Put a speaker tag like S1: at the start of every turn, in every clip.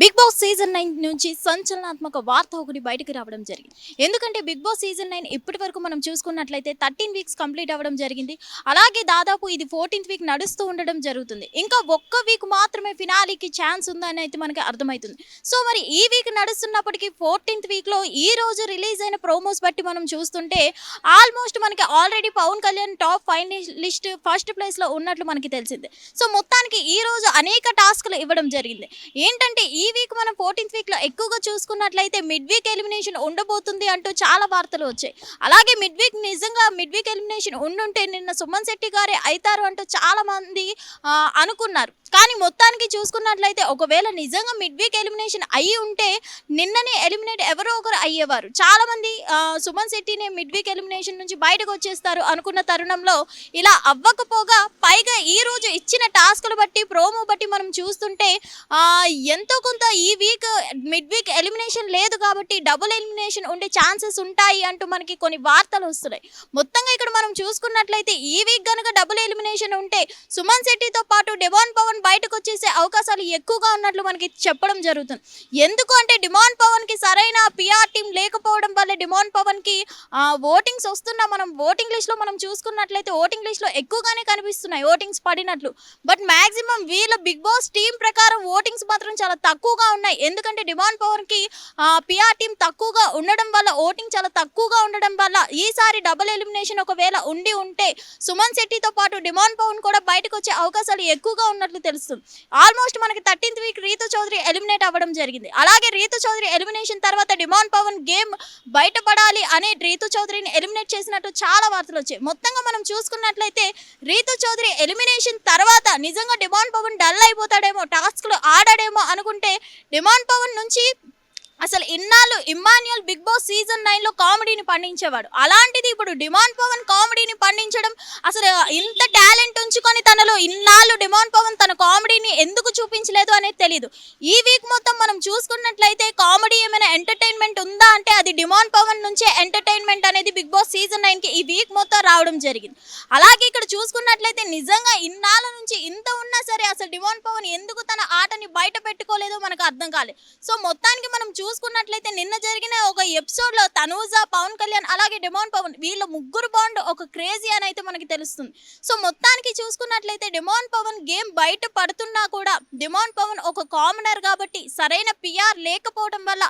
S1: Bigg Boss season nine నుంచి సంచలనాత్మక వార్త ఒకటి బయటకు రావడం జరిగింది. ఎందుకంటే బిగ్ బాస్ సీజన్ నైన్ ఇప్పటి వరకు మనం చూసుకున్నట్లయితే థర్టీన్ వీక్స్ కంప్లీట్ అవ్వడం జరిగింది. అలాగే దాదాపు ఇది ఫోర్టీన్త్ వీక్ నడుస్తూ ఉండడం జరుగుతుంది. ఇంకా ఒక్క వీక్ మాత్రమే ఫినాలీకి ఛాన్స్ ఉందని అయితే మనకి అర్థమవుతుంది. సో మరి ఈ వీక్ నడుస్తున్నప్పటికీ ఫోర్టీన్త్ వీక్లో ఈ రోజు రిలీజ్ అయిన ప్రోమోస్ బట్టి మనం చూస్తుంటే ఆల్మోస్ట్ మనకి already Pawan Kalyan top finalist first ప్లేస్లో ఉన్నట్లు మనకి తెలిసిందే. సో మొత్తానికి ఈ రోజు అనేక టాస్క్లు ఇవ్వడం జరిగింది. ఏంటంటే ఈ వీక్ మనం ఫోర్టీన్త్ వీక్లో ఎక్కువగా చూసుకున్నట్లయితే మిడ్ వీక్ ఎలిమినేషన్ ఉండబోతుంది అంటూ చాలా వార్తలు వచ్చాయి. అలాగే మిడ్ వీక్ నిజంగా మిడ్ వీక్ ఎలిమినేషన్ ఉండుంటే నిన్న సుమన్ శెట్టి గారే అవుతారు అంటూ చాలా మంది అనుకున్నారు. కానీ మొత్తానికి చూసుకున్నట్లయితే ఒకవేళ నిజంగా మిడ్ వీక్ ఎలిమినేషన్ అయ్యి ఉంటే నిన్ననే ఎలిమినేట్ ఎవరో ఒకరు అయ్యేవారు. చాలా మంది సుమన్ శెట్టినే మిడ్ వీక్ ఎలిమినేషన్ నుంచి బయటకు వచ్చేస్తారు అనుకున్న తరుణంలో ఇలా అవ్వకపోగా పైగా ఈ రోజు ఇచ్చిన టాస్క్లు బట్టి ప్రోమో బట్టి మనం చూస్తుంటే ఎంతో కొంత ఈ వీక్ మిడ్ వీక్ ఎలిమినేషన్ లేదు కాబట్టి డబుల్ ఎలిమినేషన్ ఉండే ఛాన్సెస్ ఉంటాయి అంటూ మనకి కొన్ని వార్తలు వస్తున్నాయి. మొత్తంగా ఇక్కడ మనం చూసుకున్నట్లయితే ఈ వీక్ గనుక డబుల్ ఎలిమినేషన్ ఉంటే సుమన్ శెట్టితో పాటు డిమాండ్ పవన్ బయటకు వచ్చేసే అవకాశాలు ఎక్కువగా ఉన్నట్లు మనకి చెప్పడం జరుగుతుంది. ఎందుకు అంటే డిమాండ్ పవన్కి సరైన పిఆర్ టీం లేకపోవడం వల్ల డిమాండ్ పవన్కి ఓటింగ్స్ వస్తున్నా మనం ఓటింగ్ లిస్ట్లో మనం చూసుకున్నట్లయితే ఓటింగ్ లిస్ట్లో ఎక్కువగానే కనిపిస్తున్నాయి ఓటింగ్స్ పడినట్లు. బట్ మ్యాక్సిమం వీళ్ళ బిగ్ బాస్ టీం ప్రకారం ఓటింగ్స్ మాత్రం చాలా తక్కువగా ఉన్నాయి. ఎందుకంటే డిమాండ్ పవన్కి పిఆర్ టీం తక్కువగా ఉండడం వల్ల ఓటింగ్ చాలా తక్కువగా ఉండడం వల్ల ఈసారి డబుల్ ఎలిమినేషన్ ఒకవేళ ఉండి ఉంటే సుమన్ శెట్టితో పాటు డిమాండ్ పవన్ కూడా బయటకు వచ్చే అవకాశాలు ఎక్కువగా ఉన్నట్లు తెలుస్తుంది ఆల్మోస్ట్ మనకి thirteenth week Ritu Chaudhary eliminate అవ్వడం జరిగింది. అలాగే రీతు చౌదరి ఎలిమినేషన్ తర్వాత డిమాండ్ పవన్ గేమ్ బయటపడాలి అనే రీతు చౌదరిని ఎలిమినేట్ చేసినట్టు చాలా వార్తలు వచ్చాయి. మొత్తంగా మనం చూసుకున్నట్లయితే రీతు చౌదరి ఎలిమినేషన్ తర్వాత నిజంగా డిమాండ్ పవన్ డల్ అయిపోతాడేమో టాస్క్లు ఆడాడేమో అనుకుంటే డిమాండ్ పవన్ నుంచి అసలు ఇన్నాళ్ళు ఇమ్మాన్యుయల్ బిగ్ బాస్ సీజన్ నైన్లో కామెడీని పండించేవాడు. అలాంటిది ఇప్పుడు డిమాండ్ పవన్ కామెడీని పండించడం అసలు ఇంత టాలెంట్ ఉంచుకొని తనలో ఇన్నాళ్ళు డిమాండ్ పవన్ తన కామెడీని ఎందుకు చూపించలేదు అనేది తెలియదు ఈ వీక్ మొత్తం మనం చూసుకున్నట్లయితే కామెడీ ఏమైనా ఎంటర్టైన్మెంట్ ఉందా అంటే అది డిమాండ్ పవన్ నుంచే ఎంటర్టైన్మెంట్ అనేది బిగ్ బాస్ సీజన్ నైన్కి ఈ వీక్ మొత్తం రావడం జరిగింది. అలాగే ఇక్కడ చూసుకున్నట్లయితే నిజంగా ఇన్నాళ్ళ నుంచి ఇంత ఉన్న సరే అసలు డిమాండ్ పవన్ ఎందుకు తన ఆటని బయట పెట్టుకోలేదో మనకు అర్థం కాలేదు సో మొత్తానికి మనం చూసుకున్నట్లయితే నిన్న జరిగిన ఒక ఎపిసోడ్లో తనూజ పవన్ కళ్యాణ్ అలాగే డిమాన్ పవన్ వీళ్ళ ముగ్గురు బాండ్ ఒక క్రేజీ అని అయితే మనకి తెలుస్తుంది. సో మొత్తానికి చూసుకున్నట్లయితే డిమాన్ పవన్ గేమ్ బయట పడుతున్నా కూడా డిమాన్ పవన్ ఒక కామనర్ కాబట్టి సరైన పిఆర్ లేకపోవడం వల్ల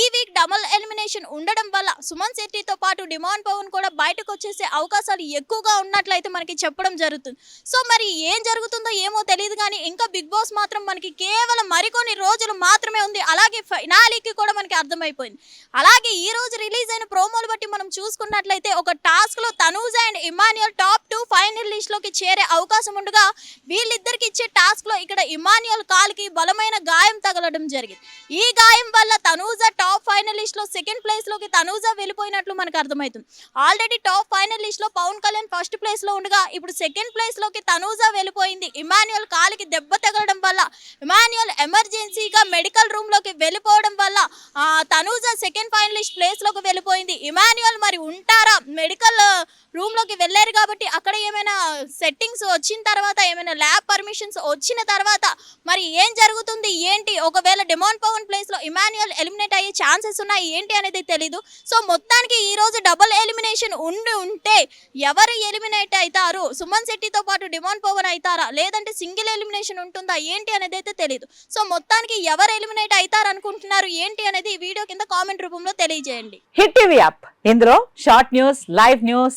S1: ఈ వీక్ డబుల్ ఎలిమినేషన్ ఉండడం వల్ల సుమన్ శెట్టితో పాటు డిమాన్ పవన్ కూడా బయటకు వచ్చేసే అవకాశాలు ఎక్కువగా ఉన్నట్లయితే మనకి చెప్పడం జరుగుతుంది. సో మరి ఏం జరుగుతుందో ఏమో తెలియదు కానీ ఇంకా బిగ్ బాస్ మాత్రం మనకి కేవలం మరికొన్ని రోజులు మాత్రమే ఉంది. అలాగే ఫైనాలికి కూడా మనకి అర్థమైపోయింది. అలాగే ఈ రోజు రిలీజ్ అయిన ప్రోమోలు బట్టి మనం చూసుకున్నట్లయితే ఒక టాస్క్లో Tanuja and Emmanuel top two final లిస్ట్లోకి చేరే అవకాశం ఉండగా వీళ్ళిద్దరికి ఇచ్చే టాస్క్లో ఇక్కడ ఇమాన్యుయల్ కాలుకి బలమైన గాయం తగలడం జరిగింది. ఈ గాయం వల్ల తనూజ టాప్ ఫైనలిస్ట్లో సెకండ్ ప్లేస్లోకి తనూజ వెళ్ళిపోయినట్లు మనకు అర్థమవుతుంది. ఆల్రెడీ టాప్ ఫైనల్లో పవన్ కళ్యాణ్ ఫస్ట్ ప్లేస్లో ఉండగా ఇప్పుడు సెకండ్ ప్లేస్లోకి తనూజ వెళ్ళిపోయింది. ఇమాన్యుయల్ కాలికి దెబ్బ తగలడం వల్ల ఇమాన్యుయల్ ఎమర్జెన్సీగా మెడికల్ రూమ్లోకి వెళ్ళిపోవడం వల్ల ఆ, తనూజ సెకండ్ ఫైనలిస్ట్ ప్లేస్లోకి వెళ్ళిపోయింది. ఇమాన్యుయల్ మరి ఉంటారా? మెడికల్ రూమ్లోకి వెళ్ళారు కాబట్టి అక్కడ ఏమైనా సెట్టింగ్స్ వచ్చిన తర్వాత ఏమైనా ల్యాబ్ పర్మిషన్స్ వచ్చిన తర్వాత మరి ఏం జరుగుతుంది ఏంటి? ఒకవేళ డిమాండ్ పవన్ ప్లేస్లో ఇమాన్యుయల్ ఎలిమినేట్ అయ్యే ఛాన్సెస్ ఉన్నాయి ఏంటి అనేది తెలీదు. సో మొత్తానికి ఈ రోజు డబుల్ ఎలిమినేషన్ ఉండి ఉంటే ఎవరు ఎలిమినేట్ అవుతారు? సుమన్ శెట్టితో పాటు డిమాండ్ పవన్ అవుతారా? లేదంటే సింగిల్ ఎలిమినేషన్ ఉంటుందా? ఏంటి అనేది అయితే తెలియదు సో మొత్తానికి ఎవరు ఎలిమినేట్ అవుతారు అనుకుంటున్నారు? ఏంటి అనేది ఈ వీడియో కింద కామెంట్ రూపంలో తెలియజేయండి.
S2: హిట్ టీవీ యాప్ ఇందులో short news live news